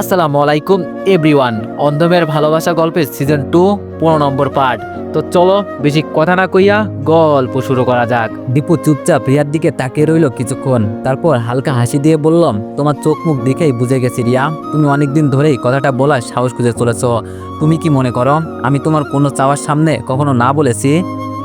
আসসালামু আলাইকুম, এভরিওয়ান। অন্ধমের ভালোবাসা গল্পের সিজন টু, পনেরো নম্বর পার্ট। তো চলো, বেশি কথা না কইয়া গল্প শুরু করা যাক। দীপু চুপচাপ রিয়ার দিকে তাকিয়ে রইল কিছুক্ষণ। তারপর হালকা হাসি দিয়ে বললাম, তোমার চোখ মুখ দেখেই বুঝে গেছি রিয়া, তুমি অনেকদিন ধরেই কথাটা বলার সাহস খুঁজে চলেছ। তুমি কি মনে করো, আমি তোমার কোনো চাওয়ার সামনে কখনো না বলেছি?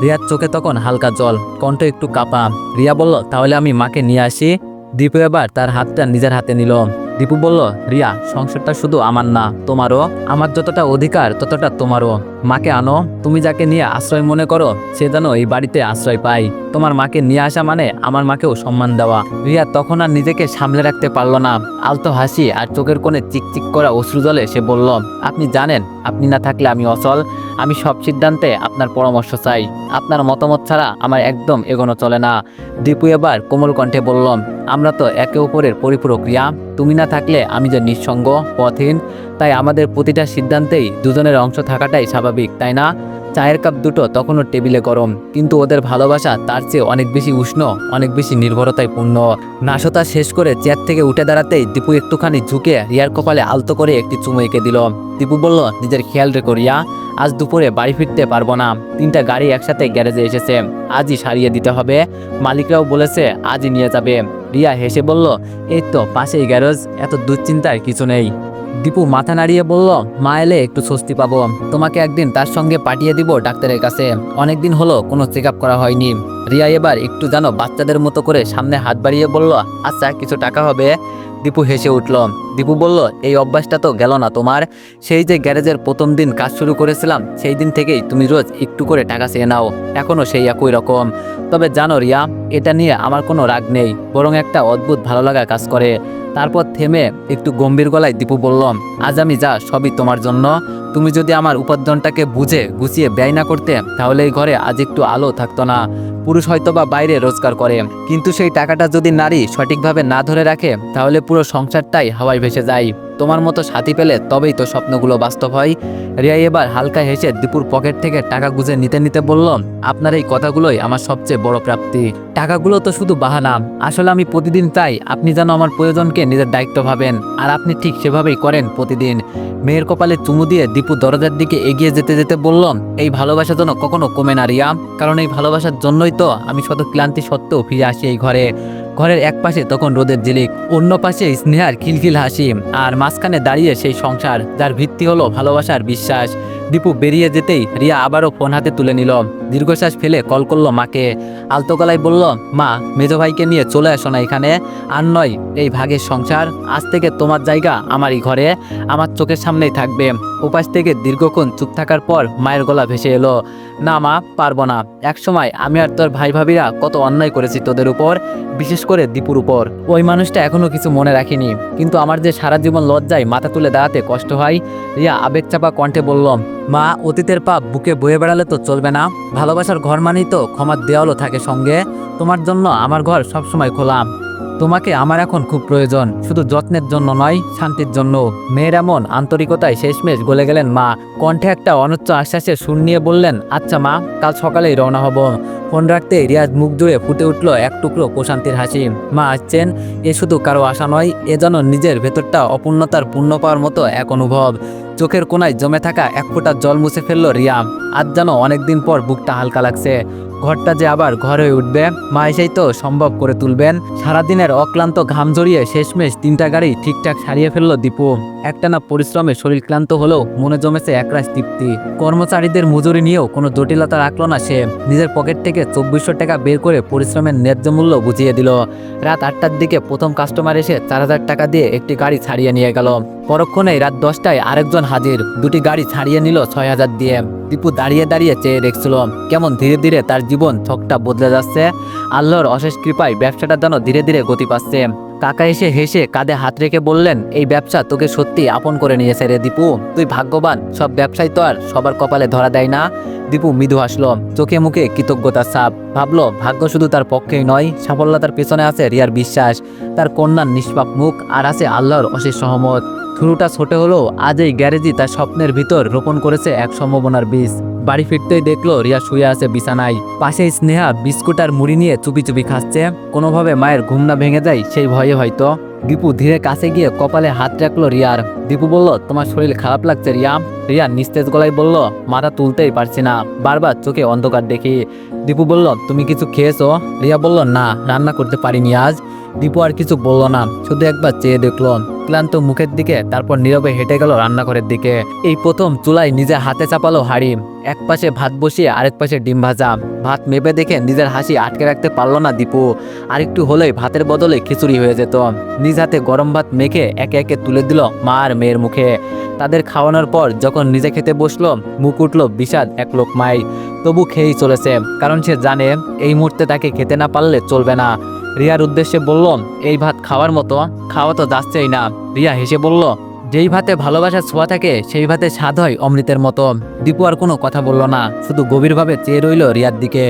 রিয়ার চোখে তখন হালকা জল, কণ্ঠ একটু কাঁপা। রিয়া বলল, তাহলে আমি মাকে নিয়ে আসি। দীপু এবার তার হাতটা নিজের হাতে নিল। দীপু বলল, রিয়া, সংসারটা শুধু আমার না, তোমারও। আমার যতটা অধিকার, ততটা তোমারও। মাকে আনো, তুমি যাকে নিয়ে আশ্রয় মনে করো, সে যেন এই বাড়িতে আশ্রয় পায়। তোমার মাকে নিয়ে আসা মানে আমার মাকেও সম্মান দেওয়া। রিয়া তখন আর নিজেকে সামলে রাখতে পারল না। আলতো হাসি আর চোখের কোণে চিকচিক করা অশ্রু জলে সে বলল, আপনি জানেন, আপনি না থাকলে আমি অচল। আমি সব সিদ্ধান্তে আপনার পরামর্শ চাই। আপনার মতামত ছাড়া আমার একদম এগোনো চলে না। দীপু এবার কোমল কণ্ঠে বললাম আমরা তো একে অপরের পরিপূরক, রিয়া। তুমি না থাকলে আমি যে নিঃসঙ্গ, পথহীন, তাই আমাদের প্রতিটা সিদ্ধান্তেই দুজনের অংশ থাকাটাই স্বাভাবিক, তাই না? চায়ের কাপ দুটো তখনও টেবিলে গরম, কিন্তু ওদের ভালোবাসা তার চেয়ে অনেক বেশি উষ্ণ, অনেক বেশি নির্ভরতায় পূর্ণ। নাশতা শেষ করে চেয়ার থেকে উঠে দাঁড়াতেই দীপু একটুখানি ঝুঁকে রিয়ার কপালে আলতো করে একটি চুমু এঁকে দিল। দীপু বলল, নিজের খেয়াল রেখো রিয়া, আজ দুপুরে বাড়ি ফিরতে পারব না। তিনটা গাড়ি একসাথে গ্যারেজে এসেছে, আজই সারিয়ে দিতে হবে। মালিকরাও বলেছে, আজই নিয়ে যাবে। রিয়া হেসে বলল, এই তো, পাশেই গ্যারেজ, এত দুশ্চিন্তার কিছু নেই। দীপু মাথা নাড়িয়ে বলল, মা এলে একটু স্বস্তি পাবো। তোমাকে একদিন তার সঙ্গে পাঠিয়ে দিব ডাক্তারের কাছে। অনেকদিন হলো কোনো চেক করা হয়নি। রিয়া এবার একটু জানো বাচ্চাদের মতো করে সামনে হাত বাড়িয়ে বলল আচ্ছা কিছু টাকা হবে? দীপু হেসে উঠল। দীপু বলল, এই অভ্যাসটা তো গেল না তোমার। সেই যে গ্যারেজের প্রথম দিন কাজ শুরু করেছিলাম, সেই দিন থেকেই তুমি রোজ একটু করে টাকা চেয়ে নাও। এখনও সেই একই রকম। তবে জানো রিয়া, এটা নিয়ে আমার কোনো রাগ নেই। বরং একটা অদ্ভুত ভালো লাগা কাজ করে। তারপর থেমে একটু গম্ভীর গলায় দীপু বললাম আজ আমি যা, সবই তোমার জন্য। তুমি যদি আমার উপার্জনটাকে বুঝে, গুছিয়ে ব্যয় না করতে, তাহলে এই ঘরে আজ একটু আলো থাকতো না। পুরুষ হয়তো বা বাইরে রোজগার করে, কিন্তু সেই টাকাটা যদি নারী সঠিকভাবে না ধরে রাখে, তাহলে পুরো সংসারটাই হাওয়ায় ভেসে যায়। তোমার মতো সাথী পেলে তবেই তো স্বপ্নগুলো বাস্তব হয়। রিয়া এবার হালকা হেসে দীপুর পকেট থেকে টাকা গুঁজে নিতে নিতে বলল, আপনার এই কথাগুলোই আমার সবচেয়ে বড় প্রাপ্তি। টাকাগুলো তো শুধু বাহানা। আসলে আমি প্রতিদিন চাই আপনি যেন আমার প্রয়োজনকে নিজের দায়িত্ব ভাবেন। আর আপনি ঠিক সেভাবেই করেন প্রতিদিন। মেয়ের কপালে চুমু দিয়ে দীপু দরজার দিকে এগিয়ে যেতে যেতে বলল, এই ভালোবাসা যেন কখনো কমে না, রিয়া। কারণ এই ভালোবাসার জন্যই তো আমি শত ক্লান্তি সত্ত্বেও ফিরে আসি এই ঘরে। ঘরের এক পাশে তখন রোদের ঝিলিক, অন্য পাশে স্নেহার খিলখিল হাসি আর মাঝখানে দাঁড়িয়ে সেই সংসার, যার ভিত্তি হলো ভালোবাসার বিশ্বাস। দীপু বেরিয়ে যেতেই রিয়া আবারও ফোন হাতে তুলে নিল। দীর্ঘশ্বাস ফেলে কল করল মাকে। আলতো গলায় বলল, মা, মেজো ভাইকে নিয়ে চলে আসো না এখানে। আর নয়, এই ভাগের সংসার আজ থেকে তোমার জায়গা আমারই ঘরে। আমার চোখের সামনেই থাকবে। উপাস থেকে দীর্ঘক্ষণ চুপ থাকার পর মায়ের গলা ভেসে এলো, না মা, পারব না। একসময় আমি আর তোর ভাই ভাবিরা কত অন্যায় করেছি তোদের উপর, বিশেষ করে দীপুর উপর। ওই মানুষটা এখনও কিছু মনে রাখিনি। কিন্তু আমার যে সারা জীবন লজ্জায় মাথা তুলে দাঁড়াতে কষ্ট হয়। রিয়া আবেগ চাপা কণ্ঠে বললাম মা, অতীতের পাপ বুকে বয়ে বেড়ালে তো চলবে না। ভালোবাসার ঘর মানেই তো ক্ষমার দেওয়ালও থাকে সঙ্গে। তোমার জন্য আমার ঘর সবসময় খোলা তোমাকে আমার এখন খুব প্রয়োজন। শুধু যত্নের জন্য নয়, শান্তির জন্য। মেয়ের এমন আন্তরিকতায় শেষমেশ গলে গেলেন মা। কণ্ঠে একটা অনুচ্চ আশ্বাসে সুর নিয়ে বললেন আচ্ছা মা, কাল সকালেই রওনা হব। ফোন রাখতে রিয়াজ মুখ জুড়ে ফুটে উঠল এক টুকরো প্রশান্তির হাসি। মা আসছেন, এ শুধু কারও আশা নয়, এ যেন নিজের ভেতরটা অপূর্ণতার পূর্ণ পাওয়ার মতো এক অনুভব। চোখের কোনায় জমে থাকা এক ফোঁটা জল মুছে ফেলল রিয়া আজ যেন অনেকদিন পর বুকটা হালকা লাগছে। ঘরটা যে আবার ঘর হয়ে উঠবে, মা এসেই তো সম্ভব করে তুলবেন। সারাদিনের অক্লান্ত ঘাম জড়িয়ে শেষমেশ তিনটা গাড়ি ঠিকঠাক সারিয়ে ফেলল দীপু। একটানা পরিশ্রমে শরীর ক্লান্ত হলেও মনে জমেছে একরাশ তৃপ্তি। কর্মচারীদের মজুরি নিয়েও কোনো জটিলতা রাখল না সে। নিজের পকেট থেকে চব্বিশশো টাকা বের করে পরিশ্রমের ন্যায্য মূল্য বুঝিয়ে দিল। রাত আটটার দিকে প্রথম কাস্টমার এসে চার হাজার টাকা দিয়ে একটি গাড়ি ছাড়িয়ে নিয়ে গেল। পরক্ষণেই রাত দশটায় আরেকজন হাজির। দুটি গাড়ি ছাড়িয়ে নিল ছয় হাজার দিয়ে। দীপু দাঁড়িয়ে দাঁড়িয়ে চেয়ে দেখছিল, কেমন ধীরে ধীরে তার জীবন ছকটা বদলে যাচ্ছে। আল্লাহর অশেষ কৃপায় ব্যবসাটা যেন ধীরে ধীরে গতি পাচ্ছে। কাকা এসে হেসে কাঁধে হাত রেখে বললেন, এই ব্যবসা তোকে সত্যি আপন করে নিয়েছে রে দীপু। তুই ভাগ্যবান, সব ব্যবসায় তো আর সবার কপালে ধরা দেয় না। দীপু মৃদু হাসলো, চোখে মুখে কৃতজ্ঞতার ছাপ। ভাবলো, ভাগ্য শুধু তার পক্ষেই নয় সাফল্যতার পেছনে আছে রিয়ার বিশ্বাস। তার কন্যার নিষ্পাপ মুখ আর আছে আল্লাহর অশেষ সহমত। শুরুটা ছোট হলেও আজ এই গ্যারেজই তার স্বপ্নের ভিতর রোপণ করেছে এক সম্ভাবনার বীজ। বাড়ি ফিরতেই দেখল রিয়া শুয়ে আছে বিছানায়। পাশে স্নেহা বিস্কুট আর মুড়ি নিয়ে চুপি চুপি খাচ্ছে। কোনোভাবে মায়ের ঘুম না ভেঙে যায় সেই ভয়ে হয়তো। দীপু ধীরে কাছে গিয়ে কপালে হাত রাখল রিয়ার। দীপু বলল, তোমার শরীর খারাপ লাগছে রিয়া? রিয়া নিস্তেজ গলায় বলল, মাথা তুলতেই পারছি না। বারবার চোখে অন্ধকার দেখি। দীপু বলল, তুমি কিছু খেয়েছো? রিয়া বলল, না, রান্না করতে পারিনি আজ। দীপু আর কিছু বলল না, শুধু একবার চেয়ে দেখল। ক্লান্ত মুখের দিকে, তারপর নীরবে হেঁটে গেল রান্নাঘরের দিকে। এই প্রথম চুলায় নিজে হাতে চাপালো হাড়ি। এক পাশে ভাত বসিয়ে আরেক পাশে ডিম ভাজা। ভাত মেপে দেখে নিজের হাসি আটকে রাখতে পারল না দীপু। আরেকটু হলেই ভাতের বদলে খিচুড়ি হয়ে যেত। নিজ হাতে গরম ভাত মেখে একে একে তুলে দিল মা আর মেয়ের মুখে। তাদের খাওয়ানোর পর যখন নিজে খেতে বসল, মুখ উঠল বিষাদ এক লোক মাই। তবু খেয়েই চলেছে, কারণ সে জানে এই মুহূর্তে তাকে খেতে না পারলে চলবে না। রিয়ার উদ্দেশ্যে বলল, এই ভাত খাওয়ার মতো, খাওয়া তো যাচ্ছেই না। রিয়া হেসে বলল যেই ভাতে ভালোবাসার ছোঁয়া থাকে, সেই ভাতে স্বাদ হয় অমৃতের মতো। দীপু আর কোনো কথা বলল না, শুধু গভীরভাবে চেয়ে রইল রিয়ার দিকে।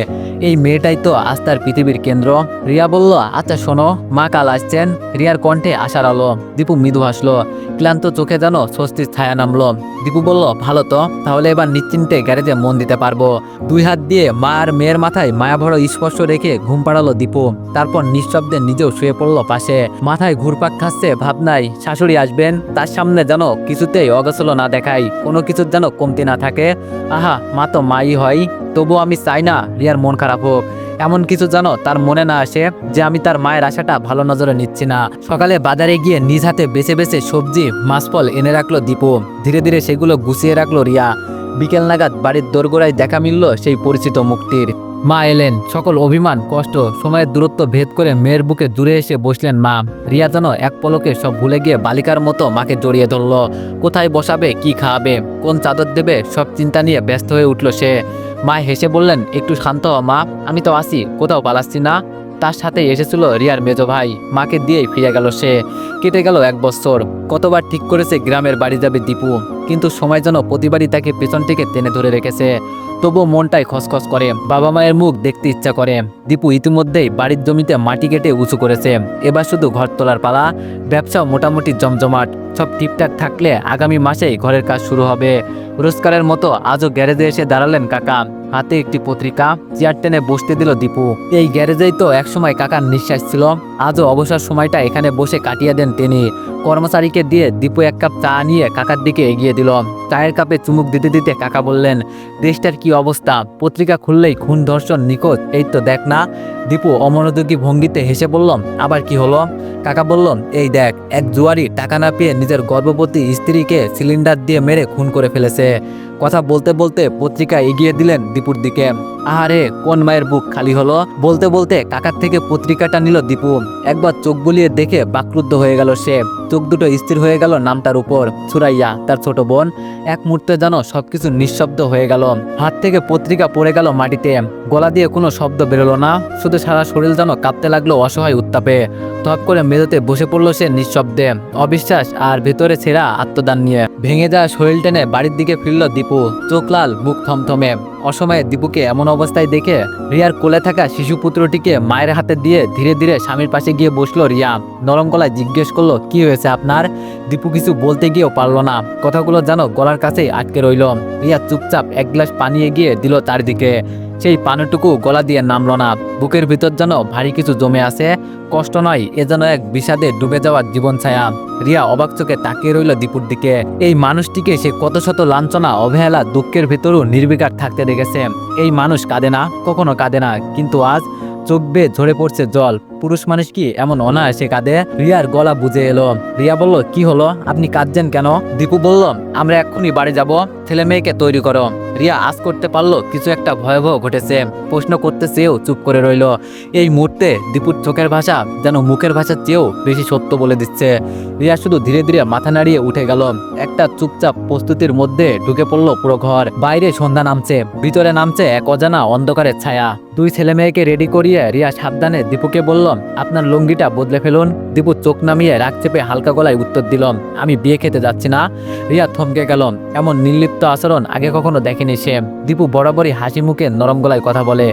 এই মেয়েটাই তো আস্থার পৃথিবীর কেন্দ্র। রিয়া বলল আচ্ছা শোনো, মা কাল আসছেন। রিয়ার কণ্ঠে আশার আলো। দীপু মৃদু হাসলো। ক্লান্ত চোখে যেন স্বস্তির ছায়া নামলো। দীপু বলল, ভালো তো, তাহলে এবার নিশ্চিন্তে গ্যারেজে মন দিতে পারব। দুই হাত দিয়ে মা আর মেয়ের মাথায় মায়াভরা স্পর্শ রেখে ঘুম পাড়ালো দীপু। তারপর নিঃশব্দে নিজেও শুয়ে পড়ল পাশে। মাথায় ঘুরপাক খাচ্ছে ভাবনাই শাশুড়ি আসবেন, তার সামনে যেন কিছুতেই অগসলো না দেখাই কোনো কিছুর যেন কমতি না থাকে। আহা, মা তো মাই হয় তবু আমি চাই না রিয়ার মন খারাপ হোক। এমন কিছু জানো তার মনে না আসে যে আমি তার মায়ের আশাটা ভালো নজরে নিচ্ছি না। সকালে বাজারে গিয়ে নিজ হাতে বেছে বেছে সবজি মাছফল এনে রাখল দীপু। ধীরে ধীরে সেগুলো গুছিয়ে রাখল রিয়া। বিকেল নাগাদ বাড়ির দোরগোড়ায় দেখা মিলল সেই পরিচিত মুক্তির। মা এলেন। সকল অভিমান, কষ্ট, সময়ের দূরত্ব ভেদ করে মেয়ের বুকে দূরে এসে বসলেন মা। রিয়া যেন এক পলকে সব ভুলে গিয়ে বালিকার মতো মাকে জড়িয়ে ধরল। কোথায় বসাবে, কি খাওয়াবে, কোন চাদর দেবে, সব চিন্তা নিয়ে ব্যস্ত হয়ে উঠল সে। মা হেসে বললেন, একটু শান্ত মা, আমি তো আসি, কোথাও পালাচ্ছি না। তার সাথে এসেছিল রিয়ার মেজো ভাই। মাকে দিয়েই ফিরে গেল সে। কেটে গেল এক বছর। কতবার ঠিক করেছে গ্রামের বাড়ি যাবে দীপু। কিন্তু সময় যেন প্রতিবারই তাকে পেছন থেকে টেনে ধরে রেখেছে। তবুও মনটাই খসখস করে। বাবা মায়ের মুখ দেখতে ইচ্ছা করে। দীপু ইতিমধ্যেই বাড়ির জমিতে মাটি কেটে উঁচু করেছে। এবার শুধু ঘর তোলার পালা। ব্যবসাও মোটামুটি জমজমাট। সব ঠিকঠাক থাকলে আগামী মাসেই ঘরের কাজ শুরু হবে। রোজকারের মতো আজও গ্যারেজে এসে দাঁড়ালেন কাকা। হাতে একটি পত্রিকা, চেয়ার টেনে বসতে দিল দীপু। এই গ্যারেজেই তো একসময় কাকার নিঃশ্বাস ছিল। আজও অবসর সময়টা এখানে বসে কাটিয়ে দেন তিনি। কর্মচারীকে দিয়ে দীপু এক কাপ চা নিয়ে কাকার দিকে এগিয়ে দিল। চায়ের কাপে চুমুক দিতে দিতে কাকা বললেন, দেশটার কি অবস্থা? পত্রিকা খুললেই খুন, ধর্ষণ, নিখোঁজ, এই তো দেখ না। দীপু অমনোযোগী ভঙ্গিতে হেসে বলল, আবার কি হলো? কাকা বলল, এই দেখ, এক জুয়ারি টাকা না পেয়ে নিজের গর্ভবতী স্ত্রীকে সিলিন্ডার দিয়ে মেরে খুন করে ফেলেছে। কথা বলতে বলতে পত্রিকা এগিয়ে দিলেন দীপুর দিকে। আহারে, কোন মায়ের বুক খালি হলো? বলতে বলতে কাকার থেকে পত্রিকাটা নিল দীপু একবার চোখ বুলিয়ে দেখে বাকরুদ্ধ হয়ে গেল সে। চোখ দুটো স্থির হয়ে গেল নামটার উপর। সুরাইয়া তার ছোট বোন, এক মুহূর্তে যেন সবকিছু নিঃশব্দ হয়ে গেল। হাত থেকে পত্রিকা পড়ে গেল মাটিতে। গলা দিয়ে কোনো শব্দ বেরোলো না। শুধু সারা শরীর যেন কাঁপতে লাগল অসহায় উত্তাপে। থপ করে মেঝেতে বসে পড়ল সে নিঃশব্দে। অবিশ্বাস আর ভেতরে ছেঁড়া আত্মদান নিয়ে। ভেঙে যাওয়া শরীর টেনে বাড়ির দিকে ফিরল দীপু। চোখ লাল, মুখ থমথমে। অসময়ে দীপুকে এমন অবস্থায় দেখে রিয়ার কোলে থাকা শিশু পুত্রটিকে মায়ের হাতে দিয়ে ধীরে ধীরে স্বামীর পাশে গিয়ে বসল রিয়া। নরম গলায় জিজ্ঞেস করল, কি হয়েছে আপনার? দীপু কিছু বলতে গিয়েও পারল না। কথাগুলো যেন গলার কাছেই আটকে রইল। রিয়া চুপচাপ এক গ্লাস পানিয়ে গিয়ে দিল তার দিকে। সেই পানিটুকু গলা দিয়ে নামল না। বুকের ভিতর যেন ভারী কিছু জমে আছে। কষ্ট নয়, এ যেন এক বিষাদে ডুবে যাওয়ার জীবন ছায়া। রিয়া অবাক চোখে তাকিয়ে রইল দীপুর দিকে। এই মানুষটিকে সে কত শত লাঞ্ছনা, অবহেলা, দুঃখের ভেতরও নির্বিকার থাকতে দেখেছে। এই মানুষ কাঁদে না, কখনো কাঁদে না, কিন্তু আজ চোখ বেয়ে ঝরে পড়ছে জল। পুরুষ মানুষ কি এমন অনায়াসে কাঁদে? রিয়ার গলা বুঝে এলো। রিয়া বলল, কি হলো? আপনি কাঁদছেন কেন? দীপু বলল, আমরা এক্ষুনি বাড়ি যাব। ছেলে মেয়েকে তৈরি করো। রিয়া আজ করতে পারল, কিছু একটা ভয়াবহ ঘটেছে। প্রশ্ন করতে চেয়েও চুপ করে রইল। এই মুহূর্তে দীপুর চোখের ভাষা যেন মুখের ভাষার চেয়েও বেশি সত্য বলে দিচ্ছে। রিয়া শুধু ধীরে ধীরে মাথা নাড়িয়ে উঠে গেল। একটা চুপচাপ প্রস্তুতির মধ্যে ঢুকে পড়ল পুরো ঘর। বাইরে সন্ধ্যা নামছে, ভিতরে নামছে এক অজানা অন্ধকারের ছায়া। দুই ছেলে মেয়েকে রেডি করিয়ে রিয়া সাবধানে দীপুকে বলল আপনার লুঙ্গিটা বদলে ফেলুন। দীপু চোখ নামিয়ে রাগ চেপে হালকা গলায় উত্তর দিলাম, আমি বিয়ে খেতে যাচ্ছি না। রিয়া থমকে গেল। এমন নির্লিপ্ত আচরণ আগে কখনো দেখেনি সে। দীপু বরাবরই হাসি মুখে নরম গলায় কথা বলে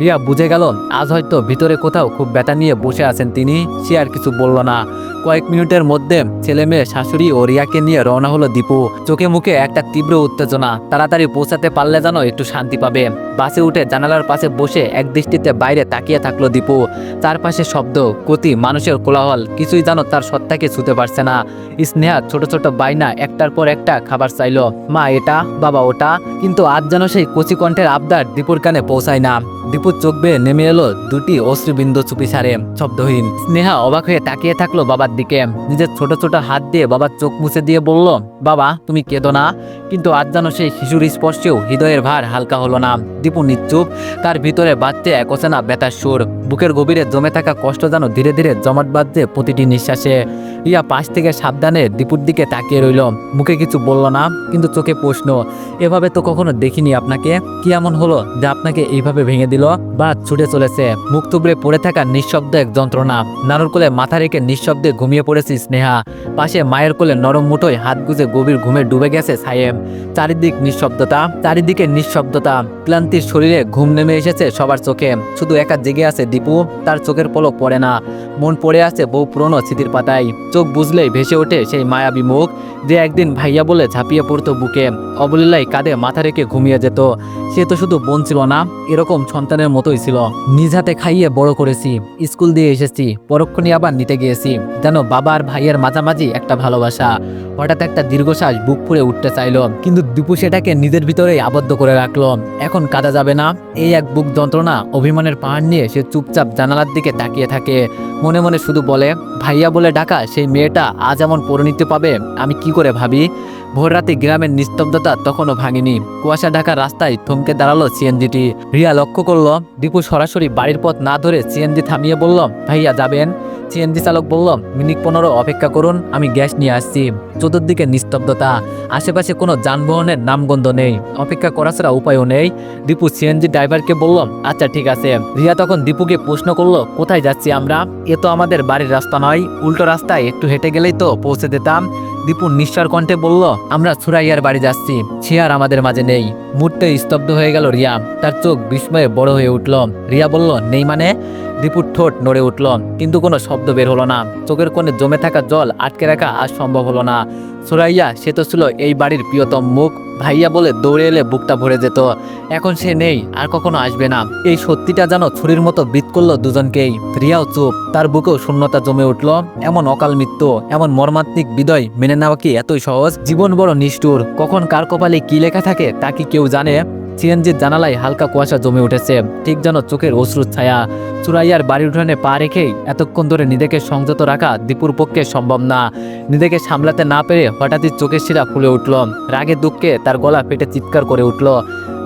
রিয়া বুঝে গেল, আজ হয়তো ভিতরে কোথাও খুব ব্যথা নিয়ে বসে আছেন তিনি, সে আর কিছু বলল না। কয়েক মিনিটের মধ্যে ছেলে মেয়ে শাশুড়ি ও রিয়াকে নিয়ে রওনা হলো দীপু। চোখে মুখে একটা তীব্র উত্তেজনা, তাড়াতাড়ি পৌঁছাতে পারলে যেন একটু শান্তি পাবে। বাসে উঠে জানালার পাশে বসে এক দৃষ্টিতে বাইরে তাকিয়ে থাকল দীপু। চারপাশে শব্দ গতি মানুষের কোলাহল, কিছুই যেন তার সত্তাকে ছুতে পারছে না। স্নেহা ছোট ছোট বাইনা একটার পর একটা খাবার চাইলো, মা, এটা, বাবা, ওটা? কিন্তু আজ যেন সেই কচি কণ্ঠের আবদার দীপুর কানে পৌঁছায় না। দীপুর চোখ বেয়ে নেমে এলো, দুটি অশ্রুবিন্দু চুপি সারে, শব্দহীন। স্নেহা অবাক হয়ে তাকিয়ে থাকল বাবার দিকে। নিজের ছোট ছোট হাত দিয়ে বাবার চোখ মুছে দিয়ে বলল, বাবা, তুমি কেঁদো না। কিন্তু আজ যেন সেই শিশুর স্পর্শেও হৃদয়ের ভার হালকা হলো না। দীপু নিশ্চুপ তার ভিতরে বাজছে এক অচেনা ব্যথার সুর। বুকের গভীরে জমে থাকা কষ্ট যেন ধীরে ধীরে জমাট বাঁধছে প্রতিটি নিঃশ্বাসে। রিয়া পাশ থেকে সাবধানে দীপুর দিকে তাকিয়ে রইল। মুখে কিছু বলল না, কিন্তু চোখে প্রশ্ন। এভাবে তো কখনো দেখিনি আপনাকে। কি এমন হলো যা আপনাকে এইভাবে ভেঙে দিল? বা ছুটে চলেছে। মুখ তুবড়ে পড়ে থাকা নিঃশব্দ এক যন্ত্রণা। নানুর কোলে মাথা রেখে নিঃশব্দে ঘুমিয়ে পড়েছি স্নেহা। পাশে মায়ের কোলে নরম মুঠোয় হাত গুজে গভীর ঘুমে ডুবে গেছে সায়েম। চারিদিক নিঃশব্দতা, চারিদিকে নিঃশব্দতা। ক্লান্তির শরীরে ঘুম নেমে এসেছে সবার চোখে। শুধু একা জেগে আছে দীপু, তার চোখের পলক পড়ে না। মন পড়ে আছে বহু পুরনো স্মৃতির পাতায়। চোখ বুঝলেই ভেসে ওঠে সেই মায়াবী মুখ যে একদিন ভাইয়া বলে ঝাঁপিয়ে পড়তো বুকে। অবলীলায় কাঁধে মাথা রেখে ঘুমিয়ে যেত। সে তো শুধু বোন ছিল না, এরকম সন্তানের মতোই ছিল। নিজ হাতে খাইয়ে বড় করেছি, স্কুল দিয়ে এসেছি পরক্ষণে আবার নিতে গিয়েছি। যেন বাবার ভাইয়ের মাঝামাঝি একটা ভালোবাসা। হঠাৎ একটা দীর্ঘশ্বাস বুক ফুলে উঠতে চাইলো। কিন্তু দীপু সেটাকে নিজের ভিতরেই আবদ্ধ করে রাখল। এখন কাঁদা যাবে না। এই এক বুক যন্ত্রণা, অভিমানের পাহাড় নিয়ে সে চুপচাপ জানালার দিকে তাকিয়ে থাকে। মনে মনে শুধু বলে, ভাইয়া বলে ডাকা, সেই মেয়েটা আজ এমন পরিণতি পাবে? আমি কি করে ভাবি? ভোর রাতে গ্রামের নিস্তব্ধতা তখনও ভাঙেনি। কুয়াশা ঢাকা রাস্তায় থমকে দাঁড়াল সিএনজিটি। রিয়া লক্ষ্য করল, দীপু সরাসরি বাড়ির পথ না ধরে সিএনজি থামিয়ে বলল, ভাইয়া যাবেন? সিএনজি চালক বলল, মিনিট পনেরো অপেক্ষা করুন, আমি গ্যাস নিয়ে আসছি। চতুর্দিকে নিস্তব্ধতা, আশেপাশে কোনো যানবাহনের নামগন্ধ নেই। অপেক্ষা করা ছাড়া উপায়ও নেই। দীপু সিএনজি ড্রাইভারকে বলল আচ্ছা ঠিক আছে। রিয়া তখন দীপুকে প্রশ্ন করল, কোথায় যাচ্ছি আমরা? এ তো আমাদের বাড়ির রাস্তা নয়। উল্টো রাস্তায় একটু হেঁটে গেলেই তো পৌঁছে দিতাম দীপু নিঃস্বার কণ্ঠে বলল, আমরা সুরাইয়ার বাড়ি যাচ্ছি। সে আর আমাদের মাঝে নেই। মুহূর্তে স্তব্ধ হয়ে গেল রিয়া। তার চোখ বিস্ময়ে বড় হয়ে উঠল। রিয়া বলল, নেই মানে? দীপুর ঠোঁট নড়ে উঠল, কিন্তু কোনো শব্দ বের হলো না। চোখের কোণে জমে থাকা জল আটকে রাখা আর সম্ভব হলো না। সুরাইয়া, সে তো ছিল এই বাড়ির প্রিয়তম মুখ। ভাইয়া বলে দৌড়ে এলে বুকটা ভরে যেত। এখন সে নেই, আর কখনো আসবে না। এই সত্যিটা যেন ছুরির মতো বিত করল দুজনকেই। রিয়াও চুপ, তার বুকেও শূন্যতা জমে উঠল। এমন অকাল মৃত্যু, এমন মর্মান্তিক বিদয় মেনে নেওয়া কি এতই সহজ? জীবন বড় নিষ্ঠুর। কখন কার কপালে কি লেখা থাকে তা কি কেউ জানে সিএনজির জানালায় হালকা কুয়াশা জমে উঠেছে। ঠিক যেন চোখের অশ্রুর ছায়া। চুরাইয়ার বাড়ির উঠানে পা রেখেই এতক্ষণ ধরে নিজেকে সংযত রাখা দীপুর পক্ষে সম্ভব না। নিজেকে সামলাতে না পেরে হঠাৎই চোখের শিরা ফুলে উঠল। রাগে দুঃখে তার গলা পেটে চিৎকার করে উঠল।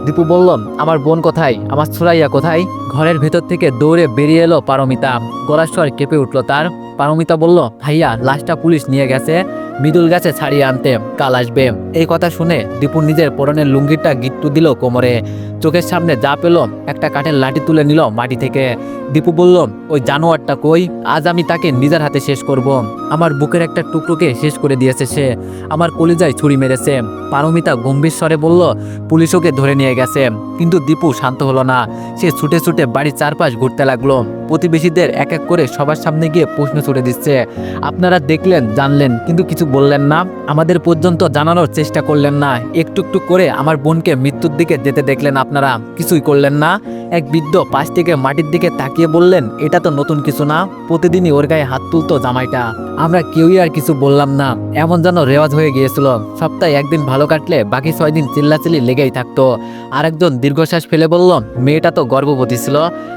দীপু বলল, আমার বোন কোথায়? আমার সুরাইয়া কোথায়? ঘরের ভেতর থেকে দৌড়ে বেরিয়ে এলো পারমিতা। গলার স্বর কেঁপে উঠল তার। পারমিতা বলল, ভাইয়া, লাশটা পুলিশ নিয়ে গেছে। মৃদুল গাছে ছাড়িয়ে আনতে কাল আসবে। এই কথা শুনে দীপুর নিজের পরনের লুঙ্গিটা গিট্টু দিল কোমরে। চোখের সামনে যা পেল, একটা কাঠের লাঠি তুলে নিল মাটি থেকে। দীপু বলল, ওই জানোয়ারটা কই? আজ আমি তাকে নিজের হাতে শেষ করব। আমার বুকের একটা টুকরোকে শেষ করে দিয়েছে সে। আমার কলিজায় ছুরি মেরেছে। পারমিতা গম্ভীর স্বরে বলল, পুলিশ ওকে ধরে নিয়ে গেছে। কিন্তু দীপু শান্ত হলো না। সে ছুটে ছুটে বাড়ির চারপাশ ঘুরতে লাগল। প্রতিবেশীদের এক এক করে সবার সামনে গিয়ে প্রশ্ন ছুড়ে দিচ্ছে। আপনারা দেখলেন, জানলেন, কিন্তু কিছু বললেন না। আমাদের পর্যন্ত জানানোর চেষ্টা করলেন না। একটু একটু করে আমার বোনকে মৃত্যুর দিকে যেতে দেখলেন আপনারা। কিছুই করলেন না। এক বৃদ্ধ পাশ থেকে মাটির দিকে তাকিয়ে বললেন, এটা তো নতুন কিছু না। প্রতিদিনই ওর গায়ে হাত তুলতো জামাইটা। আমরা কেউই আর কিছু বললাম না। এমন যেন রেওয়াজ হয়ে গিয়েছিল। সপ্তাহে একদিন ভালো কাটলে বাকি ছয় দিন চিল্লাচিল্লি লেগেই থাকতো। আরেকজন দীর্ঘশ্বাস ফেলে বলল, মেয়েটা তো গর্ভবতী ছিল।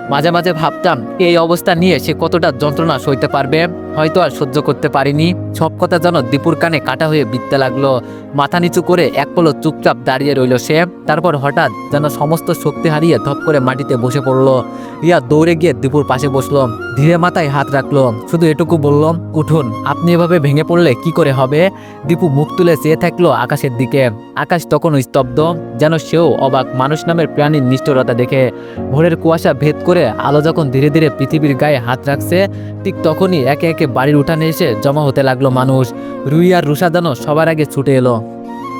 মাঝে মাঝে ভাবতাম এই অবস্থা নিয়ে সে কতটা যন্ত্রণা সইতে পারবে? হয়তো আর সহ্য করতে পারিনি। সব কথা যেন দীপুর কানে কাটা হয়ে বিততে লাগল। মাথা নিচু করে এক পলো চুপচাপ দাঁড়িয়ে রইল সে। তারপর হঠাৎ যেন সমস্ত শক্তি হারিয়ে ধপ করে মাটিতে বসে পড়ল। রিয়া দৌড়ে গিয়ে দীপুর পাশে বসল। ধীরে মাথায় হাত রাখল। শুধু এটুকু বলল, উঠুন, আপনি এভাবে ভেঙে পড়লে কি করে হবে? দীপু মুখ তুলে চেয়ে থাকল আকাশের দিকে। আকাশ তখন স্তব্ধ, যেন সেও অবাক। মানুষ নামের প্রাণীর নিষ্ঠুরতা দেখে। ভোরের কুয়াশা ভেদ করে আলো যখন ধীরে ধীরে পৃথিবীর গায়ে হাত রাখছে, ঠিক তখনই একে একে বাড়ির উঠানে এসে জমা হতে লাগল মানুষ। রুই আর রুষা যেন সবার আগে ছুটে এলো।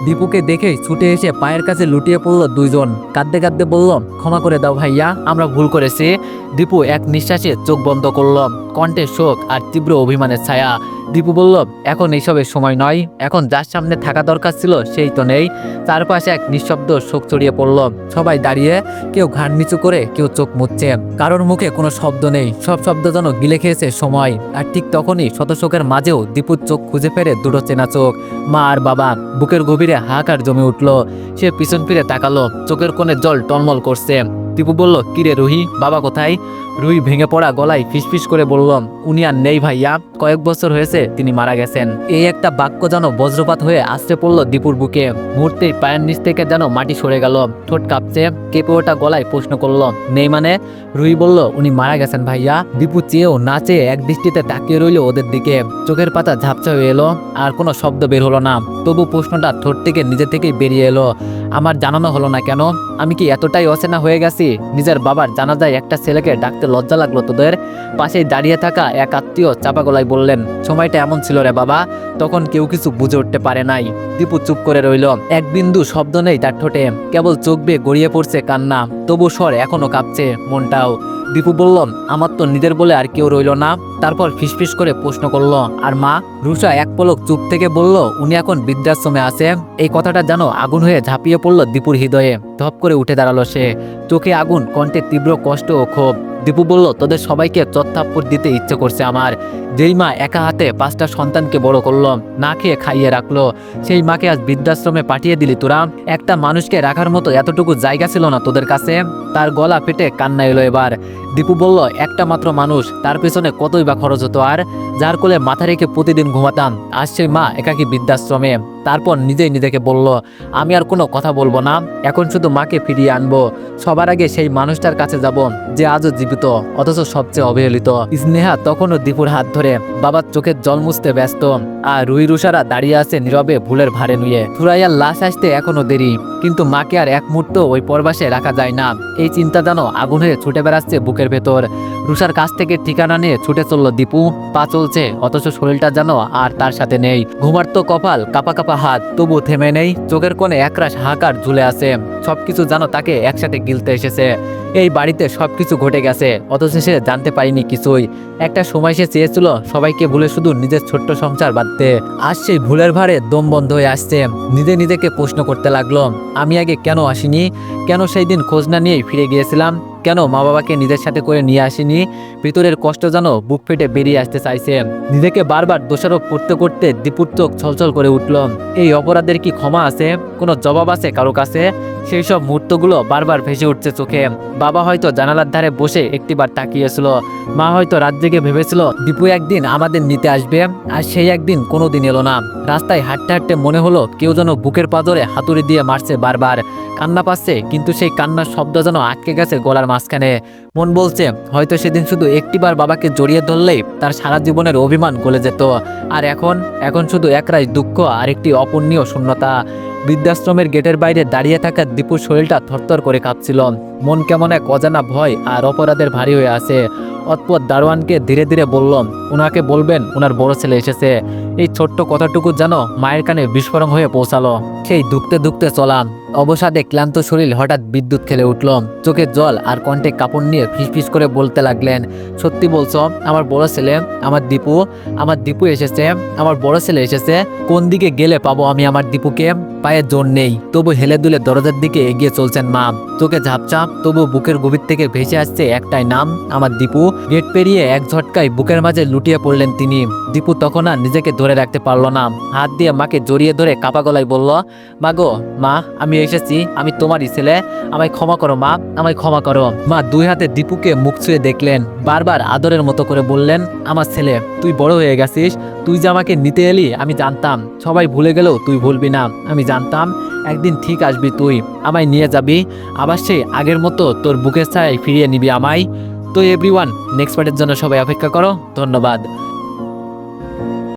দীপুকে দেখে ছুটে এসে পায়ের কাছে লুটিয়ে পড়ল দুইজন। কাঁদতে কাঁদতে বলল, ক্ষমা করে দাও ভাইয়া, আমরা ভুল করেছি। দীপু এক নিঃশ্বাসে চোখ বন্ধ করল। কণ্ঠে শোক আর তীব্র অভিমানের ছায়া। দীপু বলল, এখন এইসবের সময় নয়। এখন যার সামনে থাকা দরকার ছিল সেই তো নেই। চারপাশে এক নিঃশব্দ শোক ছড়িয়ে পড়ল। সবাই দাঁড়িয়ে কেউ ঘাড় নিচু করে কেউ চোখ মুচ্ছে। কারোর মুখে কোনো শব্দ নেই। সব শব্দ যেন গিলে খেয়েছে সময়। আর ঠিক তখনই শত শোকের মাঝেও দীপুর চোখ খুঁজে ফেরে দুটো চেনা চোখ। মা আর বাবা বুকের গভীরে হাহাকার জমে উঠল। সে পিছন ফিরে তাকালো। চোখের কোণে জল টলমল করছে। দীপু বলল, কিরে রুহি, বাবা কোথায়? রুই ভেঙে পড়া গলায় ফিসফিস করে বলল উনি আর নেই ভাইয়া, কয়েক বছর হয়েছে তিনি মারা গেছেন। এই একটা বাক্য যেন বজ্রপাত হয়ে আসতে পড়ল দীপুর বুকে। মুহূর্তেই পায়ের নিচ থেকে যেন মাটি সরে গেল। ঠোঁট কাঁপছে, কেঁপে ওটা গলায় প্রশ্ন করল, নেই মানে? রুই বলল, উনি মারা গেছেন ভাইয়া। দীপু চেয়েও না চেয়ে এক দৃষ্টিতে তাকিয়ে রইল ওদের দিকে। চোখের পাতা ঝাপসা হয়ে এলো, আর কোনো শব্দ বের হলো না। তবু প্রশ্নটা ঠোঁট থেকে নিজে থেকেই বেরিয়ে এলো। আমার জানানো হলো না কেন? আমি কি এতটাই অচেনা হয়ে গেছি? নিজের বাবার জানাজায় একটা ছেলেকে ডাকতে লজ্জা লাগল তোদের? পাশেই দাঁড়িয়ে থাকা এক আত্মীয় চাপা গলায় বললেন, সময়টা এমন ছিল রে বাবা, তখন কেউ কিছু বুঝে উঠতে পারে নাই। দীপু চুপ করে রইল। এক বিন্দু শব্দ নেই তার ঠোঁটে, কেবল চোখ বেয়ে গড়িয়ে পড়ছে কান্না। তবু স্বর এখনও কাঁপছে, মনটাও। দীপু বলল, আমার তো নিজের বলে আর কেউ রইল না। তারপর ফিসফিস করে প্রশ্ন করল, আর মা? রুষা এক পলক চুপ থেকে বলল, উনি এখন বৃদ্ধাশ্রমে আছে। এই কথাটা যেন আগুন হয়ে ঝাঁপিয়ে পড়ল দীপুর হৃদয়ে। ধপ করে উঠে দাঁড়াল সে। চোখে আগুন, কণ্ঠে তীব্র কষ্ট ও ক্ষোভ। দীপু বলল, তোদের সবাইকে চত্থাপ্পর দিতে ইচ্ছে করছে আমার। যেই মা একা হাতে পাঁচটা সন্তানকে বড় করল, না খেয়ে খাইয়ে রাখল। সেই মাকে আজ বৃদ্ধাশ্রমে পাঠিয়ে দিলি তোরা। একটা মানুষকে রাখার মতো এতটুকু জায়গা ছিল না তোদের কাছে। তার গলা পেটে কান্না এলো এবার। দীপু বলল, একটা মাত্র মানুষ, তার পেছনে কতই বা খরচ হতো আর? যার কোলে মাথা রেখে প্রতিদিন ঘুমাতাম। আজ সেই মা একাকি বৃদ্ধাশ্রমে। তারপর নিজেই নিজেকে বলল, আমি আর কোনো কথা বলব না, এখন শুধু মাকে ফিরিয়ে আনব। সবার আগে সেই মানুষটার কাছে যাব, যে আজও জীবিত, অথচ সবচেয়ে অবহেলিত। স্নেহা তখনও দীপুর হাত ধরে বাবার চোখের জল মুছতে ব্যস্ত, আর রুই রুষারা দাঁড়িয়ে আছে নীরবে ভুলের ভারে নুয়ে। থুরাইয়ার লাশ আসতে এখনও দেরি, কিন্তু মাকে আর এক মুহূর্ত ওই পরবাসে রাখা যায় না। এই চিন্তা যেন আগুন হয়ে ছুটে বেড়াচ্ছে বুকের ভেতর। রুষার কাছ থেকে ঠিকানা নিয়ে ছুটে চলল দীপু। পা চলছে, অথচ শরীরটা যেন আর তার সাথে নেই। ঘুমার তো কপাল, কাপা কাপা হাত তবু থেমে নেই। চোখের কোণে একরাশ হাহাকার ঝুলে আছে। সবকিছু যেন তাকে একসাথে গিলতে এসেছে। এই বাড়িতে সবকিছু ঘটে গেছে, অথচ সে জানতে পারিনি কিছুই। একটা সময় সে চেয়েছিল সবাইকে ভুলে শুধু নিজের ছোট্ট সংসার বাঁধতে। আজ সেই ভুলের ভারে দম বন্ধ হয়ে আসছে। নিজে নিজেকে প্রশ্ন করতে লাগল, আমি আগে কেন আসিনি? কেন সেই দিন খোঁজ না নিয়েই ফিরে গিয়েছিলাম? কেন মা বাবাকে নিজের সাথে করে নিয়ে আসেনি? ভিতরের কষ্ট যেন বুক ফেটে বেরিয়ে আসতে চাইছে। নিজেকে বারবার দোষারোপ করতে করতে দীপুর চোখ ছলছল করে উঠল। এই অপরাধের কি ক্ষমা আছে? কোনো জবাব আছে কারও কাছে? সেই সব মুহূর্তগুলো বারবার ভেসে উঠছে চোখে। বাবা হয়তো জানালার ধারে বসে একটিবার তাকিয়েছিল। মা হয়তো রাত জেগে ভেবেছিল, দীপু একদিন আমাদের নিতে আসবে, আর সেই একদিন কোনো দিন এলো না। রাস্তায় হাঁটতে হাঁটতে মনে হলো কেউ যেন বুকের পাজরে হাতুড়ি দিয়ে মারছে বারবার। কান্না পাচ্ছে, কিন্তু সেই কান্নার শব্দ যেন আটকে গেছে গলার মাঝখানে। মন বলছে, হয়তো সেদিন শুধু একটিবার বাবাকে জড়িয়ে ধরলেই তার সারা জীবনের অভিমান গলে যেত। আর এখন এখন শুধু একরাই দুঃখ আর একটি অপূর্ণীয় শূন্যতা। বৃদ্ধাশ্রমের গেটের বাইরে দাঁড়িয়ে থাকা দীপুর শরীরটা থরথর করে কাঁপছিল। মন কেমন এক অজানা ভয় আর অপরাধের ভারী হয়ে আছে। অতপর দারোয়ানকে ধীরে ধীরে বললাম ওনাকে বলবেন ওনার বড় ছেলে এসেছে। এই ছোট্ট কথাটুকু যেন মায়ের কানে বিস্ফোরণ হয়ে পৌঁছালো। সেই দুঃখতে দুঃখতে চলাম অবসাদে ক্লান্ত শরীর হঠাৎ বিদ্যুৎ খেলে উঠল। চোখে জল আর কণ্ঠে কাপড় নিয়ে ফিসফিস করে বলতে লাগলেন, সত্যি বলছো, আমার বড় ছেলে, আমার দীপু আমার দীপু এসেছে, আমার বড় ছেলে এসেছে, কোন দিকে গেলে পাবো আমি আমার দীপুকে? পায়ে জোর নেই, তবু হেলে দুলে দরজার দিকে এগিয়ে চলছেন মা। চোখে ঝাপচাপ তবু বুকের গভীর থেকে ভেসে আসছে একটাই নাম, আমার দীপু। গেট পেরিয়ে এক ঝটকায় বুকের মাঝে লুটিয়ে পড়লেন তিনি। দীপু তখন আর নিজেকে ধরে রাখতে পারল না। হাত দিয়ে মাকে জড়িয়ে ধরে কাপা গলায় বলল, মা গো, মা, আমি এসেছি, আমি তোমারই ছেলে। আমায় ক্ষমা করো, মা। আমায় ক্ষমা করো। মা, দুই হাতে দীপুকে মুখ ছুঁয়ে দেখলেন। বারবার আদরের মতো করে বললেন, আমার ছেলে, তুই বড় হয়ে গেছিস। তুই যে আমাকে নিতে এলি, আমি জানতাম। সবাই ভুলে গেলেও তুই ভুলবি না। আমি জানতাম, একদিন ঠিক আসবি তুই। আমায় নিয়ে যাবি। আবার সেই আগের মতো তোর বুকের ছায় ফিরিয়ে নিবি আমায়। তো এভরিওয়ান নেক্সট পার্টের জন্য সবাই অপেক্ষা করো। ধন্যবাদ।